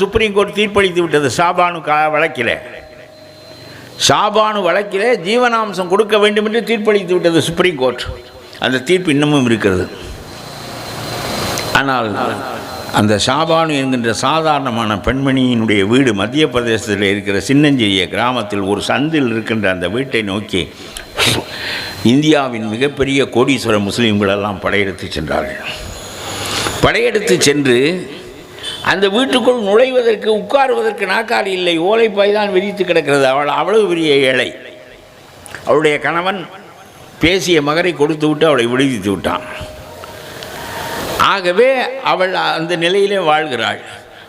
Supreme court தீர்ப்பளித்து விட்டது சாபானு கா வழக்கில். சாபானு வழக்கில் ஜீவனாம்சம் கொடுக்க வேண்டும் என்று தீர்ப்பளித்து விட்டது சுப்ரீம் கோர்ட். அந்த தீர்ப்பு இன்னமும் இருக்கிறது. ஆனால் அந்த ஷாபானு என்கின்ற சாதாரணமான பெண்மணியினுடைய வீடு மத்திய பிரதேசத்தில் இருக்கிற சின்னஞ்சிறிய கிராமத்தில் ஒரு சந்தில் இருக்கின்ற அந்த வீட்டை நோக்கி இந்தியாவின் மிகப்பெரிய கோடீஸ்வர முஸ்லீம்களெல்லாம் படையெடுத்து சென்றார்கள். படையெடுத்து சென்று அந்த வீட்டுக்குள் நுழைவதற்கு உட்காருவதற்கு நாக்காளி இல்லை. ஓலைப்பாய் தான் விரித்து கிடக்கிறது. அவள் அவ்வளவு பெரிய ஏழை. அவளுடைய கணவன் பேசிய மகரை கொடுத்து விட்டு அவளை விடுவித்து விட்டான். ஆகவே அவள் அந்த நிலையிலே வாழ்கிறாள்.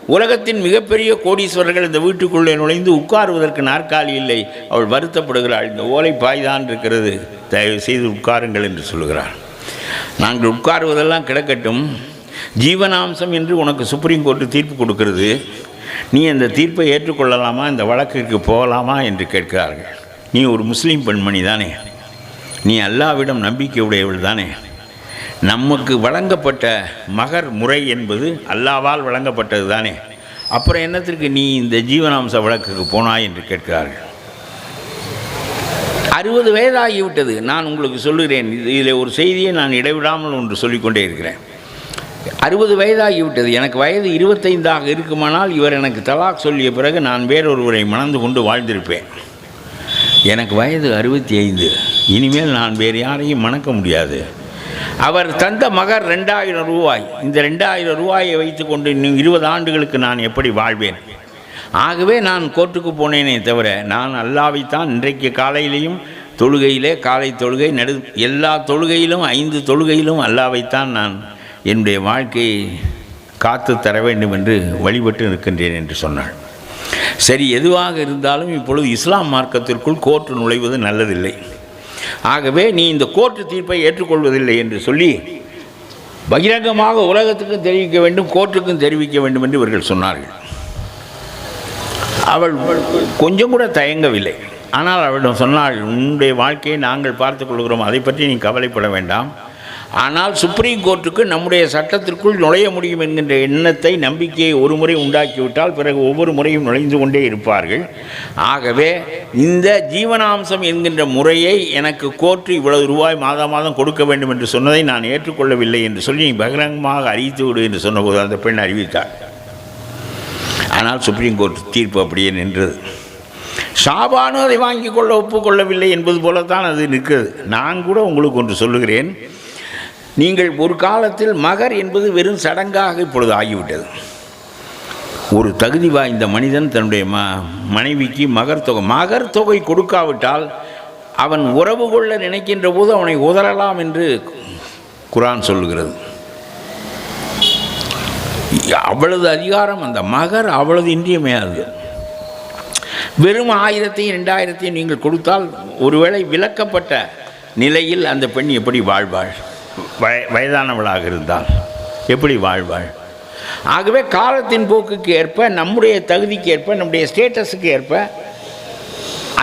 உலகத்தின் மிகப்பெரிய கோடீஸ்வரர்கள் இந்த வீட்டுக்குள்ளே நுழைந்து உட்காருவதற்கு நாற்காலி இல்லை. அவள் வருத்தப்படுகிறாள். இந்த ஓலை பாய்தான் இருக்கிறது. தயவு செய்து உட்காருங்கள் என்று சொல்லுகிறாள் நாங்கள் உட்காருவதெல்லாம் கிடக்கட்டும். ஜீவனாம்சம் என்று உனக்கு சுப்ரீம் கோர்ட்டு தீர்ப்பு கொடுக்கிறது. நீ அந்த தீர்ப்பை ஏற்றுக்கொள்ளலாமா? இந்த வழக்கிற்கு போகலாமா? என்று கேட்கிறார்கள். நீ ஒரு முஸ்லீம் பெண்மணி தானே. நீ அல்லாவிடம் நம்பிக்கை உடையவள் தானே. நமக்கு வழங்கப்பட்ட மகர் முறை என்பது அல்லாவால் வழங்கப்பட்டது தானே. அப்புறம் என்னத்திற்கு நீ இந்த ஜீவனாம்ச வழக்குக்கு போனாய்? என்று கேட்கிறார்கள். அறுபது வயதாகிவிட்டது. நான் உங்களுக்கு சொல்லுகிறேன். இது இதில் ஒரு செய்தியை நான் இடைவிடாமல் ஒன்று சொல்லிக்கொண்டே இருக்கிறேன். அறுபது வயதாகிவிட்டது எனக்கு வயது இருபத்தைந்தாக இருக்குமானால் இவர் எனக்கு தலாக் சொல்லிய பிறகு நான் வேறொருவரை மணந்து கொண்டு வாழ்ந்திருப்பேன். எனக்கு வயது அறுபத்தி ஐந்து இனிமேல் நான் வேறு யாரையும் மணக்க முடியாது. அவர் தந்த மகர் ரெண்டாயிரம் ரூபாய். இந்த ரெண்டாயிரம் ரூபாயை வைத்துக்கொண்டு இன்னும் இருபது ஆண்டுகளுக்கு நான் எப்படி வாழ்வேன்? ஆகவே நான் கோர்ட்டுக்கு போனேனே தவிர நான் அல்லாவைத்தான் இன்றைக்கு காலையிலையும் தொழுகையிலே காலை தொழுகை நடு எல்லா தொழுகையிலும் ஐந்து தொழுகையிலும் அல்லாவைத்தான் நான் என்னுடைய வாழ்க்கையை காத்து தர வேண்டும் என்று வழிபட்டு இருக்கின்றேன் என்று சொன்னாள். சரி எதுவாக இருந்தாலும் இப்பொழுது இஸ்லாம் மார்க்கத்திற்குள் கோர்ட்டு நுழைவது நல்லதில்லை. ஆகவே நீ இந்த கோர்ட்டு தீர்ப்பை ஏற்றுக்கொள்வதில்லை என்று சொல்லி பகிரங்கமாக உலகத்துக்கும் தெரிவிக்க வேண்டும் கோர்ட்டுக்கும் தெரிவிக்க வேண்டும் என்று இவர்கள் சொன்னார்கள். அவள் கொஞ்சம் கூட தயங்கவில்லை. ஆனால் அவளிடம் சொன்னாள் உன்னுடைய வாழ்க்கையை நாங்கள் பார்த்துக் கொள்கிறோம். அதை பற்றி நீ கவலைப்பட வேண்டாம். ஆனால் சுப்ரீம் கோர்ட்டுக்கு நம்முடைய சட்டத்திற்குள் நுழைய முடியும் என்கின்ற எண்ணத்தை நம்பிக்கையை ஒரு முறை உண்டாக்கிவிட்டால் பிறகு ஒவ்வொரு முறையும் நுழைந்து கொண்டே இருப்பார்கள். ஆகவே இந்த ஜீவனாம்சம் என்கின்ற முறையை எனக்கு கோர்ட்டு இவ்வளவு ரூபாய் மாதம் மாதம் கொடுக்க வேண்டும் என்று சொன்னதை நான் ஏற்றுக்கொள்ளவில்லை என்று சொல்லி நீ பகிரங்கமாக அறிவித்து விடு என்று சொன்னபோது அந்த பெண் அறிவித்தார் ஆனால் சுப்ரீம் கோர்ட் தீர்ப்பு அப்படியே நின்றது. ஷாபானு அதை வாங்கி கொள்ள ஒப்புக்கொள்ளவில்லை என்பது போலத்தான் அது நிற்கிறது. நான் கூட உங்களுக்கு ஒன்று சொல்லுகிறேன். நீங்கள் ஒரு காலத்தில் மகர் என்பது வெறும் சடங்காக இப்பொழுது ஆகிவிட்டது. ஒரு தகுதி வாய்ந்த மனிதன் தன்னுடைய ம மனைவிக்கு மகர் தொகை மகர் தொகை கொடுக்காவிட்டால் அவன் உறவு கொள்ள நினைக்கின்ற போது அவனை உதறலாம் என்று குரான் சொல்லுகிறது. அவ்வளவு அதிகாரம் அந்த மகர் அவ்வளவு இன்றியமையாது வெறும் ஆயிரத்தையும் ரெண்டாயிரத்தையும் நீங்கள் கொடுத்தால் ஒருவேளை விலக்கப்பட்ட நிலையில் அந்த பெண் எப்படி வாழ்வாள்? வய வயதானவளாக இருந்தால் எப்படி வாழ்வாள்? ஆகவே காலத்தின் போக்குக்கு ஏற்ப நம்முடைய தகுதிக்கு ஏற்ப நம்முடைய ஸ்டேட்டஸுக்கு ஏற்ப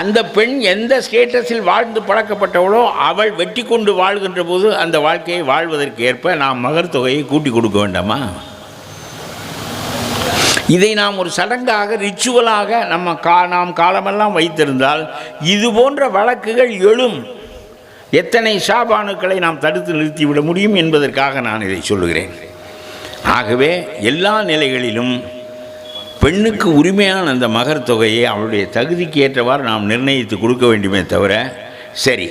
அந்த பெண் எந்த ஸ்டேட்டஸில் வாழ்ந்து பழக்கப்பட்டவளோ அவள் வெட்டி கொண்டு வாழ்கின்ற போது அந்த வாழ்க்கையை வாழ்வதற்கு ஏற்ப நாம் மகர் தொகையை கூட்டி கொடுக்க வேண்டாமா? இதை நாம் ஒரு சடங்காக ரிச்சுவலாக நம்ம கா நாம் காலமெல்லாம் வைத்திருந்தால் இது போன்ற வழக்குகள் எழும். எத்தனை ஷாபானுக்களை நாம் தடுத்து நிறுத்திவிட முடியும் என்பதற்காக நான் இதை சொல்லுகிறேன். ஆகவே எல்லா நிலைகளிலும் பெண்ணுக்கு உரிமையான அந்த மகர் தொகையை அவளுடைய தகுதிக்கு ஏற்றவாறு நாம் நிர்ணயித்து கொடுக்க வேண்டுமே தவிர சரி.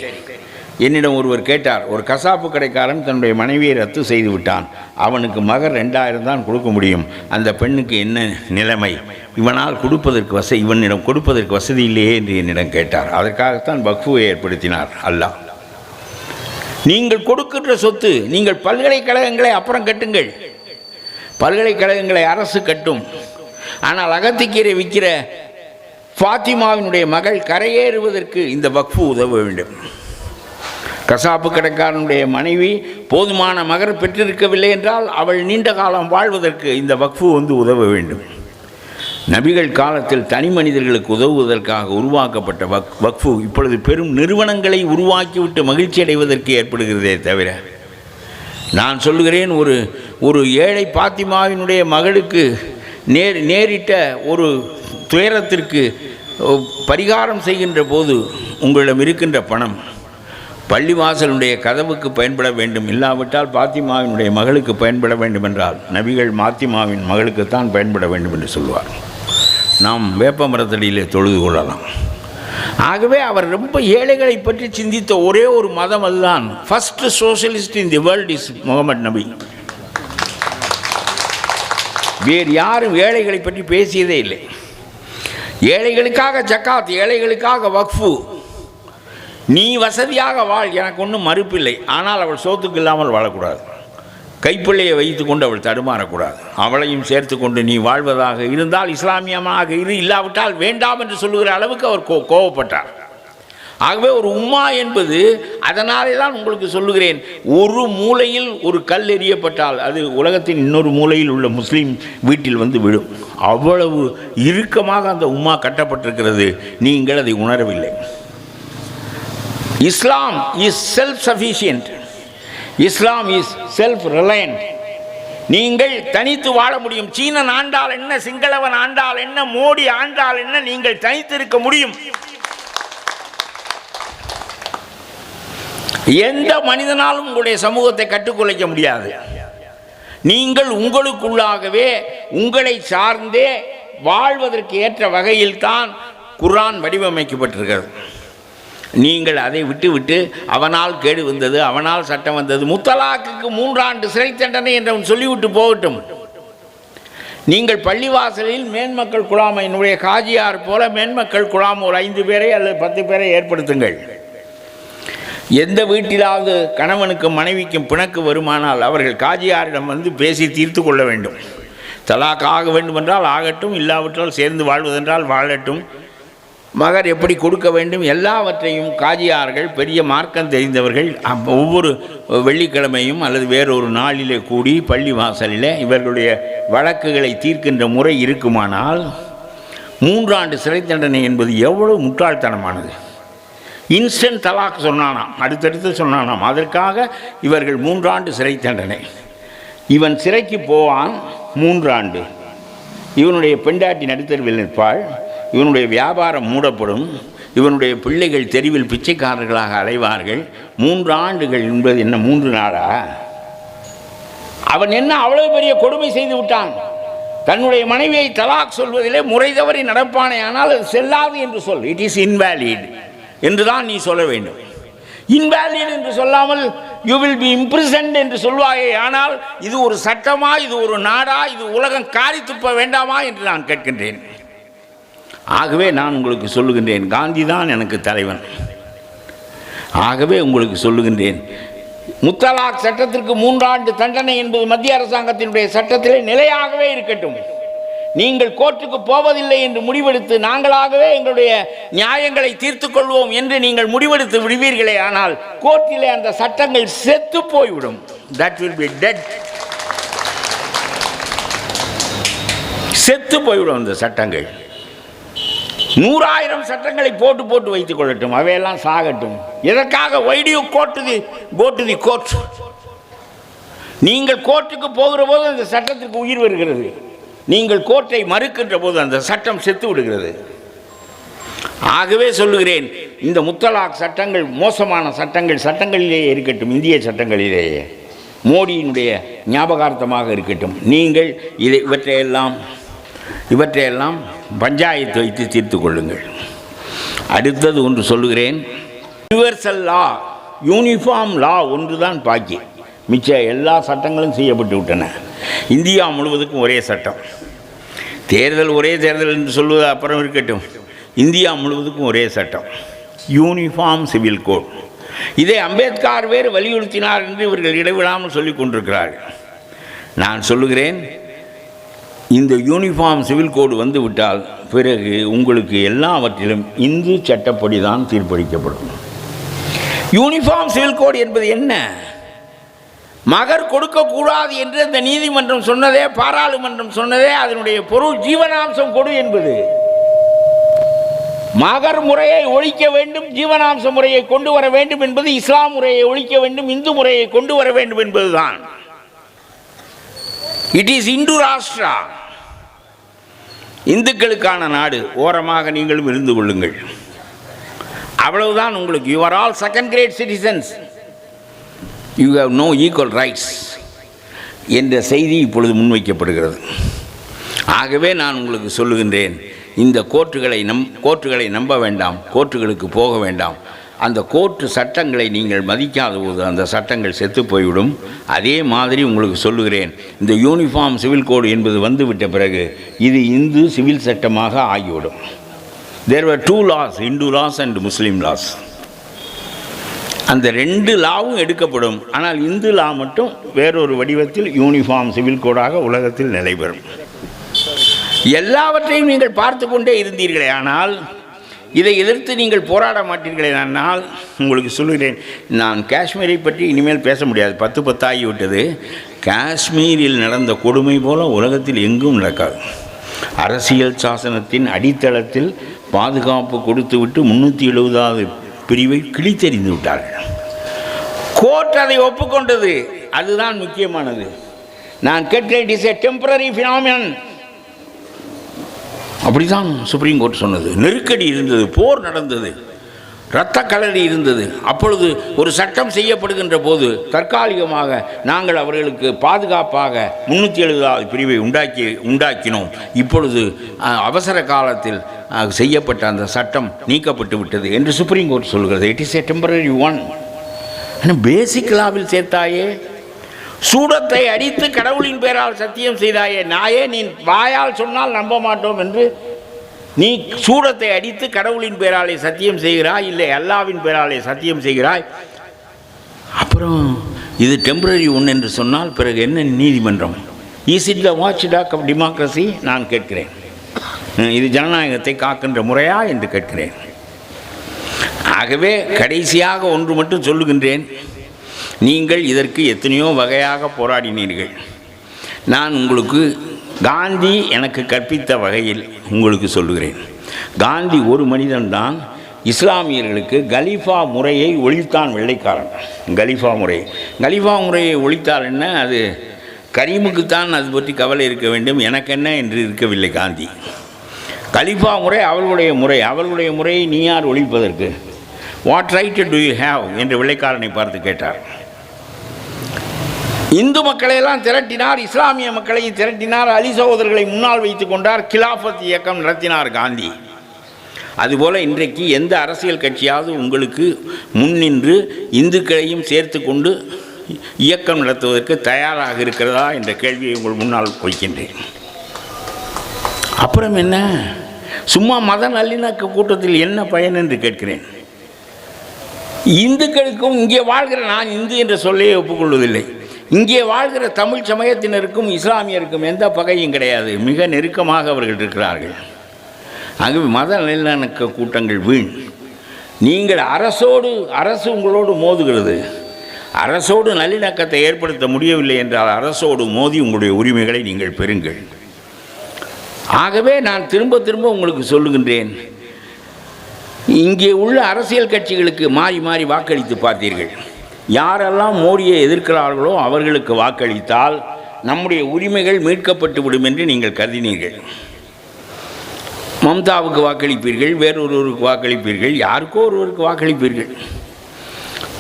என்னிடம் ஒருவர் கேட்டார் ஒரு கசாப்பு கடைக்காரன் தன்னுடைய மனைவியை ரத்து செய்து விட்டான். அவனுக்கு மகர் ரெண்டாயிரம் தான் கொடுக்க முடியும். அந்த பெண்ணுக்கு என்ன நிலைமை? இவனால் கொடுப்பதற்கு வசதி இவனிடம் கொடுப்பதற்கு வசதி இல்லையே என்று என்னிடம் கேட்டார். அதற்காகத்தான் பக்ஃபுவை ஏற்படுத்தினார். அல்லாஹ். நீங்கள் கொடுக்கின்ற சொத்து நீங்கள் பல்கலைக்கழகங்களை அப்புறம் கட்டுங்கள். பல்கலைக்கழகங்களை அரசு கட்டும். ஆனால் அகத்திக்கீரை விற்கிற ஃபாத்திமாவினுடைய மகள் கரையேறுவதற்கு இந்த வக்ஃபு உதவ வேண்டும். கசாப்பு கடைக்காரனுடைய மனைவி போதுமான மகர் பெற்றிருக்கவில்லை என்றால் அவள் நீண்ட காலம் வாழ்வதற்கு இந்த வக்ஃபு வந்து உதவ வேண்டும். நபிகள் காலத்தில் தனி மனிதர்களுக்கு உதவுவதற்காக உருவாக்கப்பட்ட வக் வக்ஃபு இப்பொழுது பெரும் நிறுவனங்களை உருவாக்கிவிட்டு மகிழ்ச்சி அடைவதற்கு ஏற்படுகிறதே தவிர நான் சொல்லுகிறேன் ஒரு ஒரு ஏழை பாத்திமாவினுடைய மகளுக்கு நேர் நேரிட்ட ஒரு துயரத்திற்கு பரிகாரம் செய்கின்ற போது உங்களிடம் இருக்கின்ற பணம் பள்ளிவாசலுடைய கதவுக்கு பயன்பட வேண்டும். இல்லாவிட்டால் பாத்திமாவினுடைய மகளுக்கு பயன்பட வேண்டும் என்றால் நபிகள் மாத்திமாவின் மகளுக்குத்தான் பயன்பட வேண்டும் என்று சொல்வார். நாம் வேப்ப மரத்தடியிலே தொழுது கொள்ளலாம். ஆகவே அவர் ரொம்ப ஏழைகளை பற்றி சிந்தித்த ஒரே ஒரு மதம் அதுதான். First socialist in the world is Muhammad நபி வேறு யாரும் ஏழைகளை பற்றி பேசியதே இல்லை. ஏழைகளுக்காக ஜக்காத் ஏழைகளுக்காக வக்ஃபு. நீ வசதியாக வாழ் எனக்கு ஒன்றும் மறுப்பில்லை. ஆனால் அவள் சோத்துக்கு இல்லாமல் வாழக்கூடாது. கைப்பிள்ளையை வைத்துக்கொண்டு அவள் தடுமாறக்கூடாது. அவளையும் சேர்த்து கொண்டு நீ வாழ்வதாக இருந்தால் இஸ்லாமியமாக இரு இல்லாவிட்டால் வேண்டாம் என்று சொல்லுகிற அளவுக்கு அவர் கோ கோவப்பட்டார். ஆகவே ஒரு உம்மா என்பது அதனாலே தான் உங்களுக்கு சொல்லுகிறேன் ஒரு மூலையில் ஒரு கல் எறியப்பட்டால் அது உலகத்தின் இன்னொரு மூலையில் உள்ள முஸ்லீம் வீட்டில் வந்து விழும். அவ்வளவு இறுக்கமாக அந்த உம்மா கட்டப்பட்டிருக்கிறது நீங்கள் அதை உணரவில்லை. Islam is self sufficient Islam is self reliant நீங்கள் தனித்து வாழ முடியும். சீனன் ஆண்டால் என்ன சிங்களவன் ஆண்டால் என்ன மோடி ஆண்டால் என்ன நீங்கள் தனித்திருக்க முடியும். எந்த மனிதனாலும் உங்களுடைய சமூகத்தை கட்டுக்குலைக்க முடியாது. நீங்கள் உங்களுக்குள்ளாகவே உங்களை சார்ந்தே வாழ்வதற்கு ஏற்ற வகையில் தான் குர்ஆன் வடிவமைக்கப்பட்டிருக்கிறது. நீங்கள் அதை விட்டுவிட்டு அவனால் கேடு வந்தது அவனால் சட்டம் வந்தது முத்தலாக்குக்கு மூன்றாண்டு சிறை தண்டனை என்றவன் சொல்லிவிட்டு போகட்டும். நீங்கள் பள்ளிவாசலில் மேன்மக்கள் குழாம் என்னுடைய காஜியார் போல மேன்மக்கள் குழாம் ஒரு ஐந்து பேரை அல்லது பத்து பேரை ஏற்படுத்துங்கள். எந்த வீட்டிலாவது கணவனுக்கும் மனைவிக்கும் பிணக்கு வருமானால் அவர்கள் காஜியாரிடம் வந்து பேசி தீர்த்து கொள்ள வேண்டும். தலாக் ஆக வேண்டுமென்றால் ஆகட்டும் இல்லாவிட்டால் சேர்ந்து வாழ்வதென்றால் வாழட்டும். மகர் எப்படி கொடுக்க வேண்டும் எல்லாவற்றையும் காஜியார்கள் பெரிய மார்க்கம் தெரிந்தவர்கள். ஒவ்வொரு வெள்ளிக்கிழமையும் அல்லது வேறொரு நாளிலே கூடி பள்ளி வாசலில் இவர்களுடைய வழக்குகளை தீர்க்கின்ற முறை இருக்குமானால் மூன்றாண்டு சிறை தண்டனை என்பது எவ்வளவு முட்டாள்தனமானது. இன்ஸ்டன்ட் தலாக் சொன்னானாம் அடுத்தடுத்து சொன்னானாம் அதற்காக இவர்கள் மூன்றாண்டு சிறை தண்டனை. இவன் சிறைக்கு போவான் மூன்றாண்டு. இவனுடைய பெண்டாட்டி நடுத்தருவில் நிற்பாள். இவனுடைய வியாபாரம் மூடப்படும். இவனுடைய பிள்ளைகள் தெருவில் பிச்சைக்காரர்களாக அலைவார்கள். மூன்று ஆண்டுகள் என்பது என்ன மூன்று நாளா? அவன் என்ன அவ்வளவு பெரிய கொடுமை செய்து விட்டான்? தன்னுடைய மனைவியை தலாக் சொல்வதிலே முறை தவறி நடப்பானே ஆனால் அது செல்லாது என்று சொல். இட் இஸ் இன்வேலிட் என்றுதான் நீ சொல்ல வேண்டும். இன்வேலிட் என்று சொல்லாமல் யூ வில் பி இம்ப்ரிசன்ட் என்று சொல்வாயே ஆனால் இது ஒரு சட்டமா இது ஒரு நாடா இது உலகம் காரி துப்ப வேண்டாமா என்று நான் கேட்கின்றேன். ஆகவே நான் உங்களுக்கு சொல்லுகின்றேன் காந்தி தான் எனக்கு தலைவன். ஆகவே உங்களுக்கு சொல்லுகின்றேன் முத்தலாக் சட்டத்திற்கு மூன்றாண்டு தண்டனை என்பது மத்திய அரசாங்கத்தினுடைய சட்டத்திலே நிலையாகவே இருக்கட்டும். நீங்கள் கோர்ட்டுக்கு போவதில்லை என்று முடிவெடுத்து நாங்களாகவே எங்களுடைய நியாயங்களை தீர்த்து கொள்வோம் என்று நீங்கள் முடிவெடுத்து விடுவீர்களே ஆனால் கோர்ட்டிலே அந்த சட்டங்கள் செத்து போய்விடும். தட் வில் பி டெட் செத்து போய்விடும் அந்த சட்டங்கள். நூறாயிரம் சட்டங்களை போட்டு போட்டு வைத்துக் கொள்ளட்டும். அவையெல்லாம் சாகட்டும். எதற்காக? வைடியூ court the coat the court நீங்கள் கோர்ட்டுக்கு போகிற போது அந்த சட்டத்திற்கு உயிர் வருகிறது. நீங்கள் கோர்ட்டை மறுக்கின்ற போது அந்த சட்டம் செத்து விடுகிறது. ஆகவே சொல்லுகிறேன் இந்த முத்தலாக் சட்டங்கள் மோசமான சட்டங்கள் சட்டங்களிலேயே இருக்கட்டும் இந்திய சட்டங்களிலேயே. மோடியினுடைய ஞாபகார்த்தமாக இருக்கட்டும். நீங்கள் இதை இவற்றையெல்லாம் இவற்றையெல்லாம் பஞ்சாயத்து வைத்து தீர்த்து கொள்ளுங்கள். அடுத்தது ஒன்று சொல்லுகிறேன். யூனிவர்சல் லா யூனிஃபார்ம் லா ஒன்று தான் பாக்கி. மிச்ச எல்லா சட்டங்களும் செய்யப்பட்டு விட்டன. இந்தியா முழுவதுக்கும் ஒரே சட்டம். தேர்தல் ஒரே தேர்தல் என்று சொல்வது அப்புறம் இருக்கட்டும். இந்தியா முழுவதுக்கும் ஒரே சட்டம். யூனிஃபார்ம் சிவில் கோட் இதை அம்பேத்கர் வேறு வலியுறுத்தினார் என்று இவர்கள் இடைவிடாமல் சொல்லிக் கொண்டிருக்கிறார்கள். நான் சொல்லுகிறேன் இந்த யூனிஃபார்ம் சிவில் கோடு வந்து விட்டால் பிறகு உங்களுக்கு எல்லாவற்றிலும் இந்து சட்டப்படி தான் தீர்ப்பளிக்கப்படும். யூனிஃபார்ம் சிவில் கோடு என்பது என்ன? மகர் கொடுக்கக்கூடாது என்று இந்த நீதிமன்றம் சொன்னதே பாராளுமன்றம் சொன்னதே அதனுடைய பொருள் ஜீவனாம்சம் கொடு என்பது. மகர் முறையை ஒழிக்க வேண்டும் ஜீவனாம்ச முறையை கொண்டு வர வேண்டும் என்பது இஸ்லாம் முறையை ஒழிக்க வேண்டும் இந்து முறையை கொண்டு வர வேண்டும் என்பதுதான். இட் இஸ் இந்து ராஷ்டிரா இந்துக்களுக்கான நாடு ஓரமாக நீங்களும் இருந்து கொள்ளுங்கள். அவ்வளவுதான் உங்களுக்கு. You are all second great citizens you have no equal rights என்ற செய்தி இப்பொழுது முன்வைக்கப்படுகிறது. ஆகவே நான் உங்களுக்கு சொல்லுகின்றேன் இந்த கோர்ட்டுகளை நம் கோர்ட்டுகளை நம்ப வேண்டாம் கோர்ட்டுகளுக்கு போக வேண்டாம். அந்த கோர்ட்டு சட்டங்களை நீங்கள் மதிக்காத போது அந்த சட்டங்கள் செத்து போய்விடும். அதே மாதிரி உங்களுக்கு சொல்லுகிறேன் இந்த யூனிஃபார்ம் சிவில் கோடு என்பது வந்துவிட்ட பிறகு இது இந்து சிவில் சட்டமாக ஆகிவிடும். There were two laws Hindu laws and Muslim laws அந்த ரெண்டு லாவும் எடுக்கப்படும். ஆனால் இந்து லா மட்டும் வேறொரு வடிவத்தில் யூனிஃபார்ம் சிவில் கோடாக உலகத்தில் நிலைபெறும். எல்லாவற்றையும் நீங்கள் பார்த்து கொண்டே இருந்தீர்களே ஆனால் இதை எதிர்த்து நீங்கள் போராட மாட்டீர்களே நான் உங்களுக்கு சொல்லுகிறேன் நான் காஷ்மீரை பற்றி இனிமேல் பேச முடியாது. பத்து பத்தாகி விட்டது. காஷ்மீரில் நடந்த கொடுமை போல உலகத்தில் எங்கும் நடக்காது. அரசியல் சாசனத்தின் அடித்தளத்தில் பாதுகாப்பு கொடுத்துவிட்டு முன்னூற்றி எழுபதாவது பிரிவை கிழித்தெறிந்து விட்டார்கள். கோர்ட் அதை ஒப்புக்கொண்டது. அதுதான் முக்கியமானது. நான் கேட்கிறேன் இட் இஸ் எ டெம்பரரி அப்படி தான் சுப்ரீம் கோர்ட் சொன்னது. நெருக்கடி இருந்தது போர் நடந்தது இரத்த கலரி இருந்தது. அப்பொழுது ஒரு சட்டம் செய்யப்படுகின்ற போது தற்காலிகமாக நாங்கள் அவர்களுக்கு பாதுகாப்பாக முன்னூற்றி எழுபதாவது பிரிவை உண்டாக்கி உண்டாக்கினோம். இப்பொழுது அவசர காலத்தில் செய்யப்பட்ட அந்த சட்டம் நீக்கப்பட்டு விட்டது என்று சுப்ரீம் கோர்ட் சொல்கிறது. It is a temporary one ஆனால் பேசிக் லாவில் சேர்த்தாயே சூடத்தை அடித்து கடவுளின் பேரால் சத்தியம் செய்தாயே. நாயே நீ வாயால் சொன்னால் நம்ப மாட்டோம் என்று நீ சூடத்தை அடித்து கடவுளின் பேராலே சத்தியம் செய்கிறாய் இல்லை அல்லாவின் பெயராலே சத்தியம் செய்கிறாய். அப்புறம் இது டெம்பரரி ஒன் என்று சொன்னால் பிறகு என்ன நீதிமன்றம்? Is it the watchdog of democracy நான் கேட்கிறேன். இது ஜனநாயகத்தை காக்கின்ற முறையா என்று கேட்கிறேன். ஆகவே கடைசியாக ஒன்று மட்டும் சொல்லுகின்றேன். நீங்கள் இதற்கு எத்தனையோ வகையாக போராடினீர்கள். நான் உங்களுக்கு காந்தி எனக்கு கற்பித்த வகையில் உங்களுக்கு சொல்லுகிறேன். காந்தி ஒரு மனிதன்தான் இஸ்லாமியர்களுக்கு கலீஃபா முறையை ஒழித்தான் வெள்ளைக்காரன். கலீஃபா முறை. கலீஃபா முறையை ஒழித்தால் என்ன? அது கரீமுக்குத்தான் அது பற்றி கவலை இருக்க வேண்டும். எனக்கு என்ன என்று இருக்கவில்லை காந்தி. கலீஃபா முறை அவர்களுடைய முறை. அவர்களுடைய முறையை நீ யார் ஒழிப்பதற்கு? What right do you have என்று வெள்ளைக்காரனை பார்த்து கேட்டார். இந்து மக்களையெல்லாம் திரட்டினார் இஸ்லாமிய மக்களையும் திரட்டினார் அலி சகோதரர்களை முன்னால் வைத்துக் கொண்டார் கிலாஃபத் இயக்கம் நடத்தினார் காந்தி. அதுபோல் இன்றைக்கு எந்த அரசியல் கட்சியாவது உங்களுக்கு முன்னின்று இந்துக்களையும் சேர்த்து கொண்டு இயக்கம் நடத்துவதற்கு தயாராக இருக்கிறதா என்ற கேள்வியை உங்கள் முன்னால் வைக்கின்றேன். அப்புறம் என்ன? சும்மா மத நல்லிணக்க கூட்டத்தில் என்ன பயன் என்று கேட்கிறேன். இந்துக்களுக்கும் இங்கே வாழ்கிற நான் இந்து என்ற சொல்லையே ஒப்புக்கொள்வதில்லை. இங்கே வாழ்கிற தமிழ் சமயத்தினருக்கும் இஸ்லாமியருக்கும் எந்த பகையும் கிடையாது. மிக நெருக்கமாக அவர்கள் இருக்கிறார்கள். ஆகவே மத நல்லிணக்க கூட்டங்கள் வீண். நீங்கள் அரசோடு அரசு உங்களோடு மோதுகிறது. அரசோடு நல்லிணக்கத்தை ஏற்படுத்த முடியவில்லை என்றால் அரசோடு மோதி உங்களுடைய உரிமைகளை நீங்கள் பெறுங்கள். ஆகவே நான் திரும்ப திரும்ப உங்களுக்கு சொல்லுகின்றேன். இங்கே உள்ள அரசியல் கட்சிகளுக்கு மாறி மாறி வாக்களித்து பார்த்தீர்கள். யாரெல்லாம் மோடியை எதிர்க்கிறார்களோ அவர்களுக்கு வாக்களித்தால் நம்முடைய உரிமைகள் மீட்கப்பட்டு விடும் என்று நீங்கள் கருதினீர்கள். மம்தாவுக்கு வாக்களிப்பீர்கள் வேறொருவருக்கு வாக்களிப்பீர்கள் யாருக்கோ ஒருவருக்கு வாக்களிப்பீர்கள்.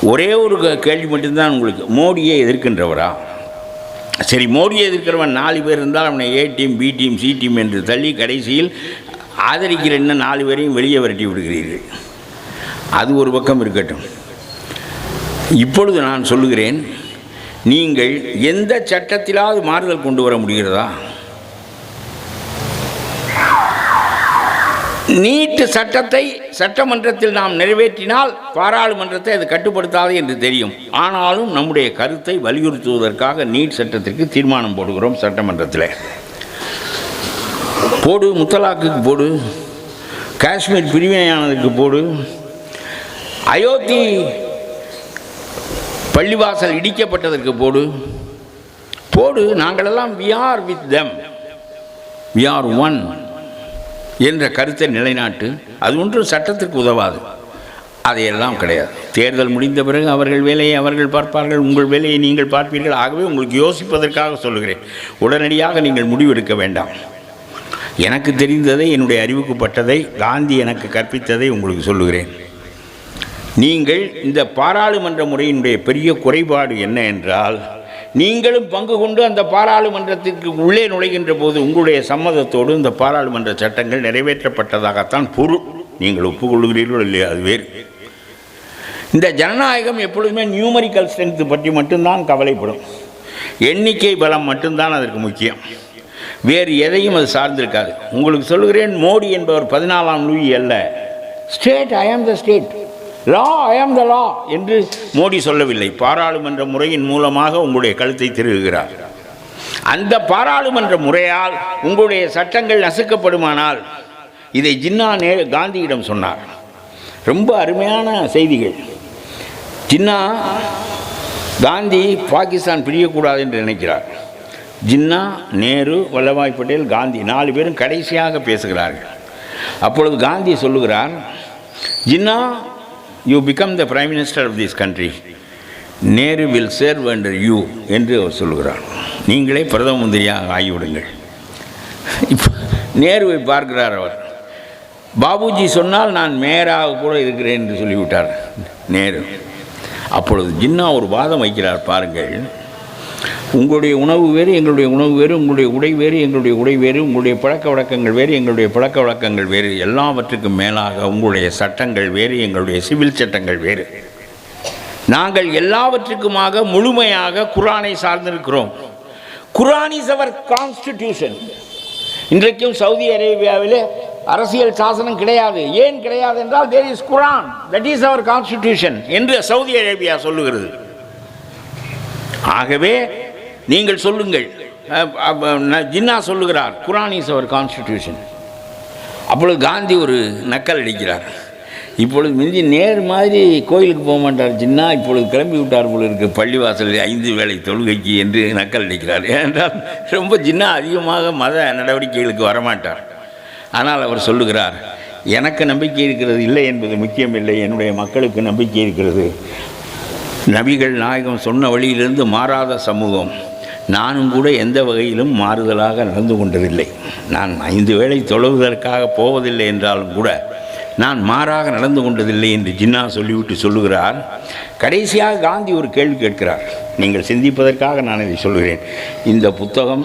ஒரே ஒரு க- கேள்வி மட்டும்தான் உங்களுக்கு. மோடியை எதிர்க்கின்றவரா? சரி மோடியை எதிர்க்கிறவன் நாலு பேர் இருந்தால் அவனை A team B team C team என்று தள்ளி கடைசியில் ஆதரிக்கிற இன்னும் நாலு பேரையும் வெளியே விரட்டி விடுகிறீர்கள். அது ஒரு பக்கம் இருக்கட்டும். இப்பொழுது நான் சொல்லுகிறேன் நீங்கள் எந்த சட்டத்திலாவது மாறுதல் கொண்டு வர முடிகிறதா? நீட்டு சட்டத்தை சட்டமன்றத்தில் நாம் நிறைவேற்றினால் பாராளுமன்றத்தை அது கட்டுப்படுத்தாது என்று தெரியும். ஆனாலும் நம்முடைய கருத்தை வலியுறுத்துவதற்காக நீட் சட்டத்திற்கு தீர்மானம் போடுகிறோம் சட்டமன்றத்தில். போடு முத்தலாக்குக்கு போடு காஷ்மீர் பிரிவினையானதுக்கு போடு அயோத்தி பள்ளிவாசல் இடிக்கப்பட்டதற்கு போடு. போடு நாங்களெல்லாம் we are with them we are one என்ற கருத்தை நிலைநாட்டு அது ஒன்றும் சட்டத்திற்கு உதவாது. அதையெல்லாம் கிடையாது. தேர்தல் முடிந்த பிறகு அவர்கள் வேலையை அவர்கள் பார்ப்பார்கள் உங்கள் வேலையை நீங்கள் பார்ப்பீர்கள். ஆகவே உங்களுக்கு யோசிப்பதற்காக சொல்லுகிறேன். உடனடியாக நீங்கள் முடிவெடுக்க வேண்டாம். எனக்கு தெரிந்ததை என்னுடைய அறிவுக்குப்பட்டதை காந்தி எனக்கு கற்பித்ததை உங்களுக்கு சொல்லுகிறேன். நீங்கள் இந்த பாராளுமன்ற முறையினுடைய பெரிய குறைபாடு என்ன என்றால் நீங்களும் பங்கு கொண்டு அந்த பாராளுமன்றத்திற்கு உள்ளே நுழைகின்ற போது உங்களுடைய சம்மதத்தோடு இந்த பாராளுமன்ற சட்டங்கள் நிறைவேற்றப்பட்டதாகத்தான் பொருள். நீங்கள் ஒப்புக்கொள்கிறீர்களோ இல்லையா அது வேறு. இந்த ஜனநாயகம் எப்பொழுதுமே நியூமரிக்கல் ஸ்ட்ரென்த்து பற்றி மட்டும்தான் கவலைப்படும். எண்ணிக்கை பலம் மட்டும்தான் அதற்கு முக்கியம். வேறு எதையும் அது சார்ந்திருக்காது. உங்களுக்கு சொல்லுகிறேன் மோடி என்பவர் பதினாலாம் லூயி அல்ல. ஸ்டேட் ஐ ஆம் த ஸ்டேட் லா ஐ ஆம் த லா என்று மோடி சொல்லவில்லை. பாராளுமன்ற முறையின் மூலமாக உங்களுடைய கழுத்தை திருகுகிறார். அந்த பாராளுமன்ற முறையால் உங்களுடைய சட்டங்கள் நசுக்கப்படுமானால் இதை ஜின்னா நே காந்தியிடம் சொன்னார். ரொம்ப அருமையான செய்திகள். ஜின்னா காந்தி பாகிஸ்தான் பிரியக்கூடாது என்று நினைக்கிறார். ஜின்னா நேரு வல்லபாய் பட்டேல் காந்தி நாலு பேரும் கடைசியாக பேசுகிறார்கள். அப்பொழுது காந்தி சொல்லுகிறார் Jinnah you become the prime minister of this country Nehru will serve under you என்று அவர் சொல்லுகிறார் நீங்களே பிரதம மந்திரியாக ஆகிவிடுங்கள். இப்போ நேருவை பார்க்கிறார் அவர். பாபுஜி சொன்னால் நான் மேயராக கூட இருக்கிறேன் என்று சொல்லிவிட்டார் நேரு. அப்பொழுது ஜின்னா ஒரு வாதம் வைக்கிறார் பாருங்கள். உங்களுடைய உணவு வேறு எங்களுடைய உணவு வேறு உங்களுடைய உடை வேறு எங்களுடைய உடை வேறு உங்களுடைய பழக்க வழக்கங்கள் வேறு எங்களுடைய பழக்க வழக்கங்கள் வேறு. எல்லாவற்றுக்கும் மேலாக உங்களுடைய சட்டங்கள் வேறு எங்களுடைய சிவில் சட்டங்கள் வேறு. நாங்கள் எல்லாவற்றுக்குமாக முழுமையாக குரானை சார்ந்திருக்கிறோம். குரான் இஸ் அவர் கான்ஸ்டிடியூஷன் இன்றைக்கும் சவுதி அரேபியாவிலே அரசியல் சாசனம் கிடையாது. ஏன் கிடையாது என்றால் there is Quran that is our constitution என்று சவுதி அரேபியா சொல்லுகிறது. ஆகவே நீங்கள் சொல்லுங்கள். ஜின்னா சொல்லுகிறார் குரான் இஸ் அவர் கான்ஸ்டிடியூஷன் அப்பொழுது காந்தி ஒரு நக்கல் அடிக்கிறார். இப்பொழுது மிஞ்சி நேர் மாதிரி கோயிலுக்கு போக மாட்டார் ஜின்னா இப்பொழுது கிளம்பி விட்டார் போல இருக்கு பள்ளிவாசலில் ஐந்து வேளை தொழுகைக்கு என்று நக்கல் அடிக்கிறார். ஏனென்றால் ரொம்ப ஜின்னா அதிகமாக மத நடவடிக்கைகளுக்கு வரமாட்டார். ஆனால் அவர் சொல்லுகிறார் எனக்கு நம்பிக்கை இருக்கிறது இல்லை என்பது முக்கியமில்லை என்னுடைய மக்களுக்கு நம்பிக்கை இருக்கிறது. நபிகள் நாயகம் சொன்ன வழியிலிருந்து மாறாத சமூகம். நானும் கூட எந்த வகையிலும் மாறுதலாக நடந்து கொண்டதில்லை. நான் ஐந்து வேளை தொழுவதற்காக போவதில்லை என்றாலும் கூட நான் மாறாக நடந்து கொண்டதில்லை என்று ஜின்னா சொல்லிவிட்டு சொல்லுகிறார். கடைசியாக காந்தி ஒரு கேள்வி கேட்கிறார். நீங்கள் சிந்திப்பதற்காக நான் இதை சொல்லுகிறேன் இந்த புத்தகம்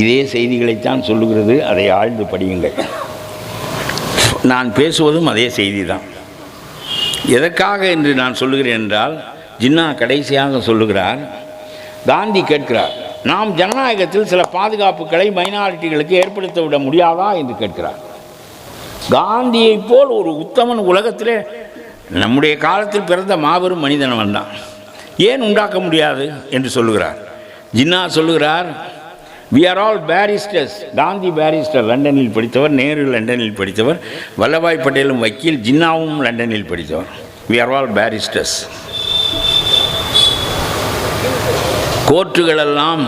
இதே செய்திகளைத்தான் சொல்லுகிறது அதை ஆழ்ந்து படியுங்கள். நான் பேசுவதும் அதே செய்தி தான் எதற்காக என்று நான் சொல்லுகிறேன் என்றால் ஜின்னா கடைசியாக சொல்லுகிறார் காந்தி கேட்கிறார் நாம் ஜனநாயகத்தில் சில பாதுகாப்புகளை மைனாரிட்டிகளுக்கு ஏற்படுத்த விட முடியாதா என்று கேட்கிறார். காந்தியை போல் ஒரு உத்தமன் உலகத்திலே நம்முடைய காலத்தில் பிறந்த மாபெரும் மனிதனவன் தான். ஏன் உண்டாக்க முடியாது என்று சொல்லுகிறார். ஜின்னா சொல்லுகிறார் we are all barristers Gandhi barrister லண்டனில் படித்தவர் நேரு லண்டனில் படித்தவர் வல்லபாய் பட்டேலும் வக்கீல் ஜின்னாவும் லண்டனில் படித்தவர். வி ஆர் ஆல் பேரிஸ்டர்ஸ் கோர்ட்டுகளெல்லாம்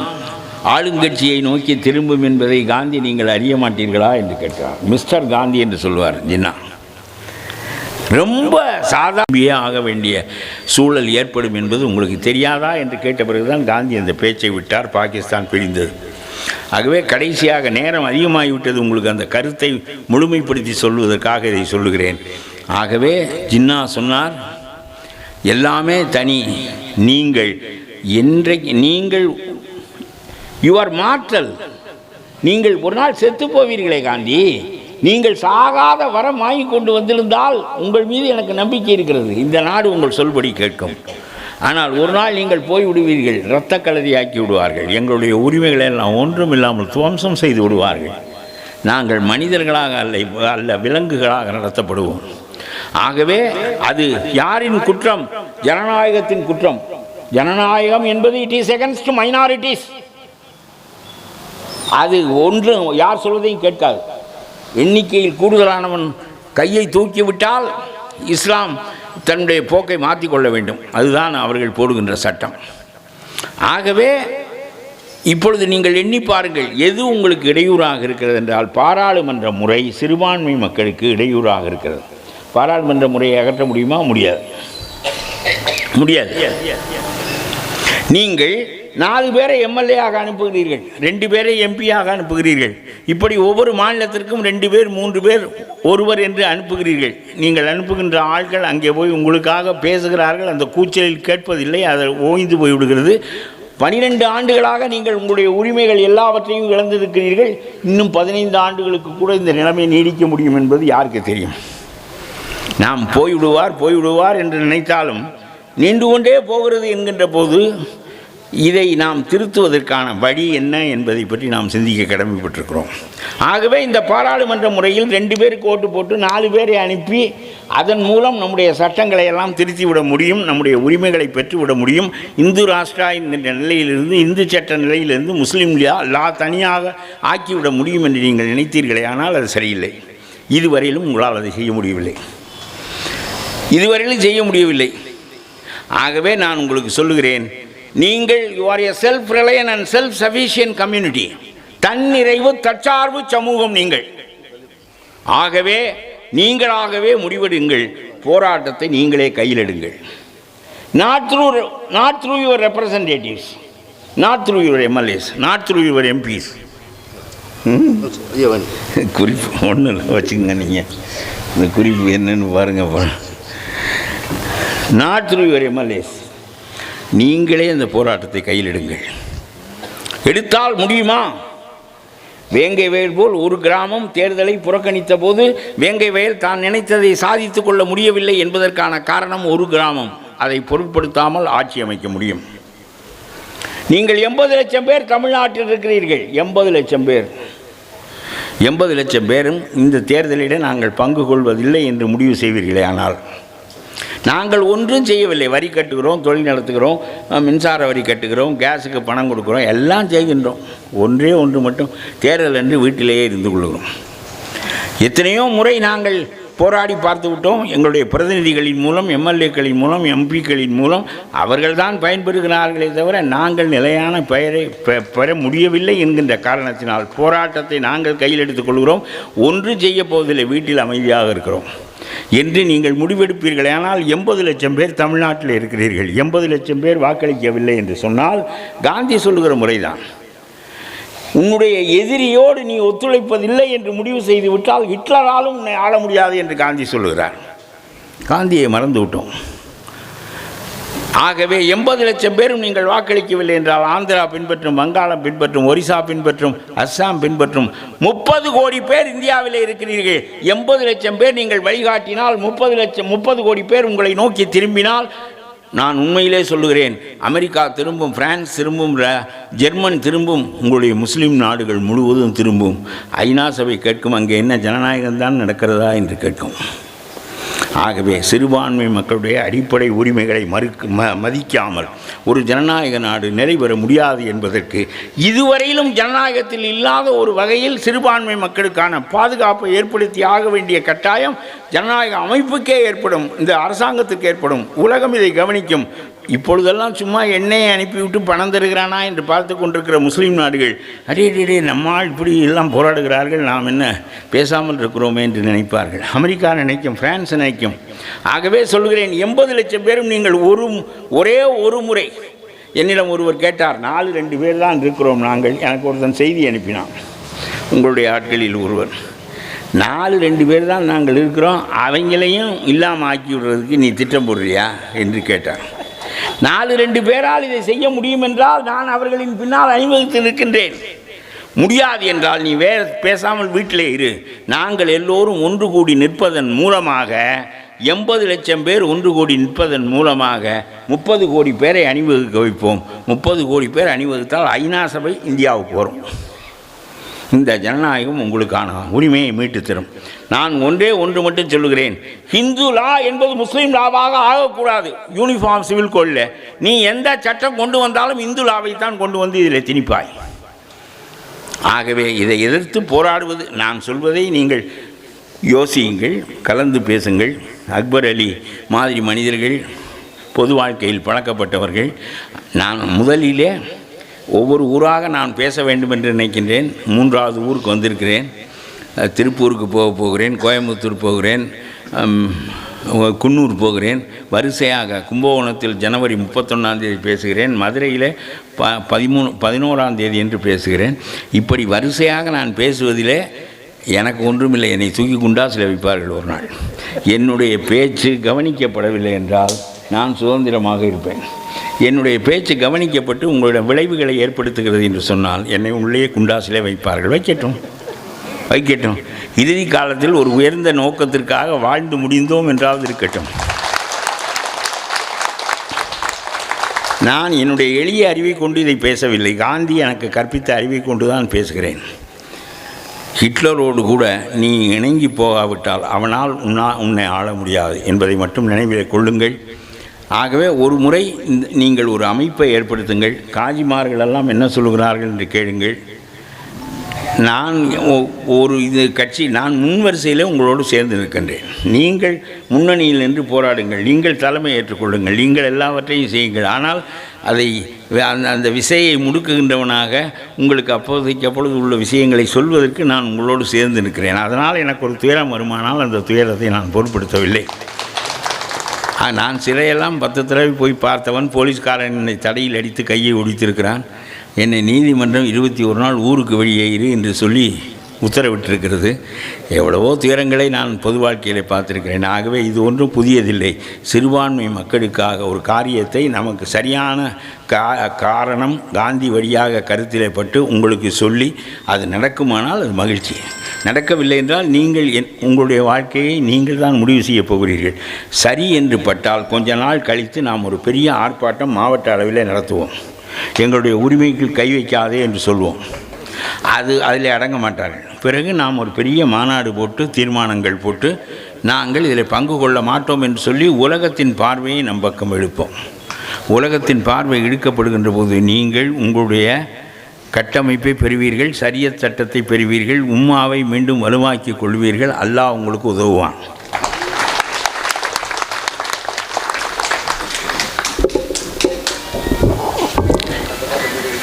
ஆளுங்கட்சியை நோக்கி திரும்பும் என்பதை காந்தி நீங்கள் அறிய மாட்டீர்களா என்று கேட்கிறார். மிஸ்டர் காந்தி என்று சொல்வார் ஜின்னா. ரொம்ப சாதாரண ஆக வேண்டிய சூழல் ஏற்படும் என்பது உங்களுக்கு தெரியாதா என்று கேட்ட பிறகுதான் காந்தி அந்த பேச்சை விட்டார் பாகிஸ்தான் பிரிந்தது ஆகவே கடைசியாக நேரம் அதிகமாகிவிட்டது உங்களுக்கு அந்த கருத்தை முழுமைப்படுத்தி சொல்வதற்காக இதை சொல்லுகிறேன். ஆகவே ஜின்னா சொன்னார் எல்லாமே தனி நீங்கள் என்றைக்கு நீங்கள் யுவர் மாற்றல் நீங்கள் ஒரு நாள் செத்து போவீர்களே காந்தி. நீங்கள் சாகாத வரம் வாங்கி கொண்டு வந்திருந்தால் உங்கள் மீது எனக்கு நம்பிக்கை இருக்கிறது. இந்த நாடு உங்கள் சொல்படி கேட்கும். ஆனால் ஒரு நாள் நீங்கள் போய் விடுவீர்கள் இரத்த கலரியாக்கி விடுவார்கள். எங்களுடைய உரிமைகளை எல்லாம் ஒன்றும் இல்லாமல் துவம்சம் செய்து விடுவார்கள். நாங்கள் மனிதர்களாக அல்ல அல்ல விலங்குகளாக நடத்தப்படுவோம். ஆகவே அது யாரின் குற்றம்? ஜனநாயகத்தின் குற்றம். ஜனநாயகம் என்பது இட் இஸ் எகன்ஸ்ட் மைனாரிட்டிஸ் அது ஒன்று யார் சொல்வதையும் கேட்காது. எண்ணிக்கையில் கூடுதலானவன் கையை தூக்கிவிட்டால் இஸ்லாம் தன்னுடைய போக்கை மாற்றிக்கொள்ள வேண்டும். அதுதான் அவர்கள் போடுகின்ற சட்டம். ஆகவே இப்பொழுது நீங்கள் எண்ணி பாருங்கள் எது உங்களுக்கு இடையூறாக இருக்கிறது என்றால் பாராளுமன்ற முறை சிறுபான்மை மக்களுக்கு இடையூறாக இருக்கிறது. பாராளுமன்ற முறையை அகற்ற முடியுமா? முடியாது. முடியாது. நீங்கள் நாலு பேரை எம்எல்ஏயாக அனுப்புகிறீர்கள் ரெண்டு பேரை எம்பியாக அனுப்புகிறீர்கள். இப்படி ஒவ்வொரு மாநிலத்திற்கும் ரெண்டு பேர் மூன்று பேர் ஒருவர் என்று அனுப்புகிறீர்கள். நீங்கள் அனுப்புகின்ற ஆட்கள் அங்கே போய் உங்களுக்காக பேசுகிறார்கள் அந்த கூச்சலில் கேட்பதில்லை அதை ஓய்ந்து போய்விடுகிறது. பனிரெண்டு ஆண்டுகளாக நீங்கள் உங்களுடைய உரிமைகள் எல்லாவற்றையும் இழந்திருக்கிறீர்கள். இன்னும் பதினைந்து ஆண்டுகளுக்கு கூட இந்த நிலைமை நீடிக்க முடியும் என்பது யாருக்கு தெரியும்? நாம் போய்விடுவார் போய்விடுவார் என்று நினைத்தாலும் நீண்டு கொண்டே போகிறது என்கின்ற போது இதை நாம் திருத்துவதற்கான வழி என்ன என்பதை பற்றி நாம் சிந்திக்க கடமைப்பட்டிருக்கிறோம். ஆகவே இந்த பாராளுமன்ற முறையில் ரெண்டு பேருக்கு ஓட்டு போட்டு நாலு பேரை அனுப்பி அதன் மூலம் நம்முடைய சட்டங்களை எல்லாம் திருத்திவிட முடியும் நம்முடைய உரிமைகளை பெற்றுவிட முடியும். இந்து ராஷ்டிரா இந்த நிலையிலிருந்து இந்து சட்ட நிலையிலிருந்து முஸ்லீம் லா லா தனியாக ஆக்கிவிட முடியும் என்று நீங்கள் நினைத்தீர்களே ஆனால் அது சரியில்லை. இதுவரையிலும் உங்களால் அதை செய்ய முடியவில்லை. இதுவரையிலும் செய்ய முடியவில்லை. ஆகவே நான் உங்களுக்கு சொல்லுகிறேன் நீங்கள் you are a self reliant and self sufficient community தன்னிறைவு தற்சார்பு சமூகம் நீங்கள். ஆகவே நீங்களாகவே முடிவெடுங்கள். போராட்டத்தை நீங்களே கையில் எடுங்கள் not through not through your representatives not through your MLAs not through your MPs குறிப்பு ஒன்றும் இல்லை நீங்கள் இந்த குறிப்பு என்னன்னு பாருங்க நாட் த்ரூ யுவர் எம்எல்ஏஸ் நீங்களே அந்த போராட்டத்தை கையில் எடுங்கள் எடுத்தால் முடியுமா? வேங்கை வயல் போல் ஒரு கிராமம் தேர்தலை புறக்கணித்த போது வேங்கை வயல் தான் நினைத்ததை சாதித்து கொள்ள முடியவில்லை என்பதற்கான காரணம் ஒரு கிராமம். அதை பொருட்படுத்தாமல் ஆட்சி அமைக்க முடியும். நீங்கள் எண்பது லட்சம் பேர் தமிழ்நாட்டில் இருக்கிறீர்கள். எண்பது லட்சம் பேர். எண்பது லட்சம் பேரும் இந்த தேர்தலிட நாங்கள் பங்கு கொள்வதில்லை என்று முடிவு செய்வீர்களே ஆனால். நாங்கள் ஒன்றும் செய்யவில்லை. வரி கட்டுகிறோம் தொழில் நடத்துகிறோம் மின்சார வரி கட்டுகிறோம் கேஸுக்கு பணம் கொடுக்குறோம் எல்லாம் செய்கின்றோம். ஒன்றே ஒன்று மட்டும் தேர்தல் என்று வீட்டிலேயே இருந்து கொள்கிறோம். எத்தனையோ முறை நாங்கள் போராடி பார்த்து விட்டோம். எங்களுடைய பிரதிநிதிகளின் மூலம் எம்எல்ஏக்களின் மூலம் எம்பிக்களின் மூலம் அவர்கள்தான் பயன்பெறுகிறார்களே தவிர நாங்கள் நிலையான பெயரை பெ- பெற முடியவில்லை என்கின்ற காரணத்தினால் போராட்டத்தை நாங்கள் கையில் எடுத்துக்கொள்கிறோம் ஒன்று செய்ய போவதில்லை. வீட்டில் அமைதியாக இருக்கிறோம். என்று நீங்கள் முடிவெடுப்பீர்கள். ஆனால் எண்பது லட்சம் பேர் தமிழ்நாட்டில் இருக்கிறீர்கள். எண்பது லட்சம் பேர் வாக்களிக்கவில்லை என்று சொன்னால் காந்தி சொல்லுகிற முறைதான். உன்னுடைய எதிரியோடு நீ ஒத்துழைப்பதில்லை என்று முடிவு செய்து விட்டால் ஹிட்லராலும் உன்னை ஆள முடியாது என்று காந்தி சொல்லுகிறார். காந்தியை மறந்து விட்டோம். ஆகவே எண்பது லட்சம் பேரும் நீங்கள் வாக்களிக்கவில்லை என்றால் ஆந்திரா பின்பற்றும் வங்காளம் பின்பற்றும் ஒரிசா பின்பற்றும் அஸ்ஸாம் பின்பற்றும். முப்பது கோடி பேர் இந்தியாவில் இருக்கிறீர்கள். எண்பது லட்சம் பேர் நீங்கள் வழிகாட்டினால் முப்பது லட்சம் முப்பது கோடி பேர் உங்களை நோக்கி திரும்பினால் நான் உண்மையிலே சொல்லுகிறேன் அமெரிக்கா திரும்பும் பிரான்ஸ் திரும்பும் ஜெர்மன் திரும்பும் உங்களுடைய முஸ்லீம் நாடுகள் முழுவதும் திரும்பும். ஐநா சபை கேட்கும் அங்கே என்ன ஜனநாயகம் தான் நடக்கிறதா என்று கேட்கும். ஆகவே சிறுபான்மை மக்களுடைய அடிப்படை உரிமைகளை மறுக்க ம மதிக்காமல் ஒரு ஜனநாயக நாடு நிறைவேற முடியாது என்பதற்கு இதுவரையிலும் ஜனநாயகத்தில் இல்லாத ஒரு வகையில் சிறுபான்மை மக்களுக்கான பாதுகாப்பை ஏற்படுத்தி ஆக வேண்டிய கட்டாயம் ஜனநாயக அமைப்புக்கே ஏற்படும் இந்த அரசாங்கத்துக்கு ஏற்படும். உலகம் இதை கவனிக்கும். இப்பொழுதெல்லாம் சும்மா எண்ணெயை அனுப்பிவிட்டு பணம் தருகிறானா என்று பார்த்து கொண்டிருக்கிற முஸ்லீம் நாடுகள் அடே அடே நம்மால் இப்படி எல்லாம் போராடுகிறார்கள் நாம் என்ன பேசாமல் இருக்கிறோமே என்று நினைப்பார்கள். அமெரிக்கா நினைக்கும் பிரான்ஸ் நினைக்கும். ஆகவே சொல்கிறேன் எண்பது லட்சம் பேரும் நீங்கள் ஒரு ஒரே ஒரு முறை என்னிடம் ஒருவர் கேட்டார் நாலு ரெண்டு பேர் தான் இருக்கிறோம் நாங்கள். எனக்கு ஒருத்தன் செய்தி அனுப்பினான் உங்களுடைய ஆட்களில் ஒருவர். நாலு ரெண்டு பேர் தான் நாங்கள் இருக்கிறோம் அவங்களையும் இல்லாமல் ஆக்கி விடுறதுக்கு நீ திட்டம் போடுறியா? என்று கேட்டார். நாலு ரெண்டு பேரால் இதை செய்ய முடியும் என்றால் நான் அவர்களின் பின்னால் அணிவகுத்து நிற்கின்றேன். முடியாது என்றால் நீ வேற பேசாமல் வீட்டிலே இரு. நாங்கள் எல்லோரும் ஒன்று கூடி நிற்பதன் மூலமாக எண்பது லட்சம் பேர் ஒன்று கூடி நிற்பதன் மூலமாக முப்பது கோடி பேரை அணிவகுக்க வைப்போம். முப்பது கோடி பேர் அணிவகுத்தால் ஐநா சபை இந்தியாவுக்கு வரும். இந்த ஜனநாயகம் உங்களுக்கான உரிமையை மீட்டு தரும். நான் ஒன்றே ஒன்று மட்டும் சொல்லுகிறேன். ஹிந்து லா என்பது முஸ்லீம் லாவாக ஆகக்கூடாது. யூனிஃபார்ம் சிவில் கோடில் நீ எந்த சட்டம் கொண்டு வந்தாலும் இந்து லாவை தான் கொண்டு வந்து இதில் திணிப்பாய். ஆகவே இதை எதிர்த்து போராடுவது நான் சொல்வதை நீங்கள் யோசியுங்கள் கலந்து பேசுங்கள். அக்பர் அலி மாதிரி மனிதர்கள் பொது வாழ்க்கையில் பழக்கப்பட்டவர்கள் நான் முதலிலே ஒவ்வொரு ஊராக நான் பேச வேண்டும் என்று நினைக்கின்றேன். மூன்றாவது ஊருக்கு வந்திருக்கிறேன். திருப்பூருக்கு போக போகிறேன் கோயம்புத்தூர் போகிறேன் குன்னூர் போகிறேன். வரிசையாக கும்பகோணத்தில் ஜனவரி முப்பத்தொன்னாந்தேதி பேசுகிறேன் மதுரையில் ப பதிமூணு பதினோராம் தேதி என்று பேசுகிறேன். இப்படி வரிசையாக நான் பேசுவதிலே எனக்கு ஒன்றுமில்லை என்னை தூக்கி குண்டாசில் வைப்பார்கள் ஒரு நாள். என்னுடைய பேச்சு கவனிக்கப்படவில்லை என்றால் நான் சுதந்திரமாக இருப்பேன். என்னுடைய பேச்சு கவனிக்கப்பட்டு உங்களுடைய விளைவுகளை ஏற்படுத்துகிறது என்று சொன்னால் என்னை உள்ளே குண்டாசிலே வைப்பார்கள். வைக்கட்டும். வைக்கட்டும். இறுதி காலத்தில் ஒரு உயர்ந்த நோக்கத்திற்காக வாழ்ந்து முடிந்தோம் என்றாவது இருக்கட்டும். நான் என்னுடைய எளிய அறிவை கொண்டு இதை பேசவில்லை. காந்தி எனக்கு கற்பித்த அறிவை கொண்டு தான் பேசுகிறேன். ஹிட்லரோடு கூட நீ இணங்கி போகாவிட்டால் அவனால் உன்னா உன்னை ஆள முடியாது என்பதை மட்டும் நினைவில் கொள்ளுங்கள். ஆகவே ஒரு முறை இந்த நீங்கள் ஒரு அமைப்பை ஏற்படுத்துங்கள். காஜிமார்கள் எல்லாம் என்ன சொல்லுகிறார்கள் என்று கேளுங்கள். நான் ஒ- ஒரு இது கட்சி நான் முன்வரிசையில் உங்களோடு சேர்ந்து நிற்கின்றேன். நீங்கள் முன்னணியில் நின்று போராடுங்கள் நீங்கள் தலைமை ஏற்றுக்கொள்ளுங்கள் நீங்கள் எல்லாவற்றையும் செய்யுங்கள். ஆனால் அதை அந்த அந்த விசையை முடுக்குகின்றவனாக உங்களுக்கு அப்போதைக்கு அப்பொழுது உள்ள விஷயங்களை சொல்வதற்கு நான் உங்களோடு சேர்ந்து நிற்கிறேன். அதனால் எனக்கு ஒரு துயரம் வருமானால் அந்த துயரத்தை நான் பொருட்படுத்தவில்லை. நான் சிறையெல்லாம் பத்து தடவை போய் பார்த்தவன் போலீஸ்காரன் என்னை தடையில் அடித்து கையை ஒடித்திருக்கிறான். என்னை நீதிமன்றம் இருபத்தி ஒரு நாள் ஊருக்கு வெளியே இரு என்று சொல்லி உத்தரவிட்டிருக்கிறது. எவ்வளவோ துயரங்களை நான் பொது வாழ்க்கையில் பார்த்திருக்கிறேன். ஆகவே இது ஒன்றும் புதியதில்லை. சிறுபான்மை மக்களுக்காக ஒரு காரியத்தை நமக்கு சரியான கா காரணம் காந்தி வழியாக கருத்திலே பட்டு உங்களுக்கு சொல்லி அது நடக்குமானால் அது மகிழ்ச்சி. நடக்கவில்லை என்றால் நீங்கள் என் உங்களுடைய வாழ்க்கையை நீங்கள் தான் முடிவு செய்யப் போகிறீர்கள். சரி என்று பட்டால் கொஞ்ச நாள் கழித்து நாம் ஒரு பெரிய ஆர்ப்பாட்டம் மாவட்ட அளவில் நடத்துவோம். எங்களுடைய உரிமைக்கு கை வைக்காதே என்று சொல்வோம். அது அதில் அடங்க மாட்டார்கள். பிறகு நாம் ஒரு பெரிய மாநாடு போட்டு தீர்மானங்கள் போட்டு நாங்கள் இதில் பங்கு கொள்ள மாட்டோம் என்று சொல்லி உலகத்தின் பார்வையை நம் பக்கம் எழுப்போம். உலகத்தின் பார்வை இழுக்கப்படுகின்ற போது நீங்கள் உங்களுடைய கட்டமைப்பை பெறுவீர்கள் சரிய சட்டத்தை பெறுவீர்கள் உம்மாவை மீண்டும் வலுவாக்கி கொள்வீர்கள் அல்லாஹ் உங்களுக்கு உதவுவான்.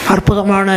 அற்புதமான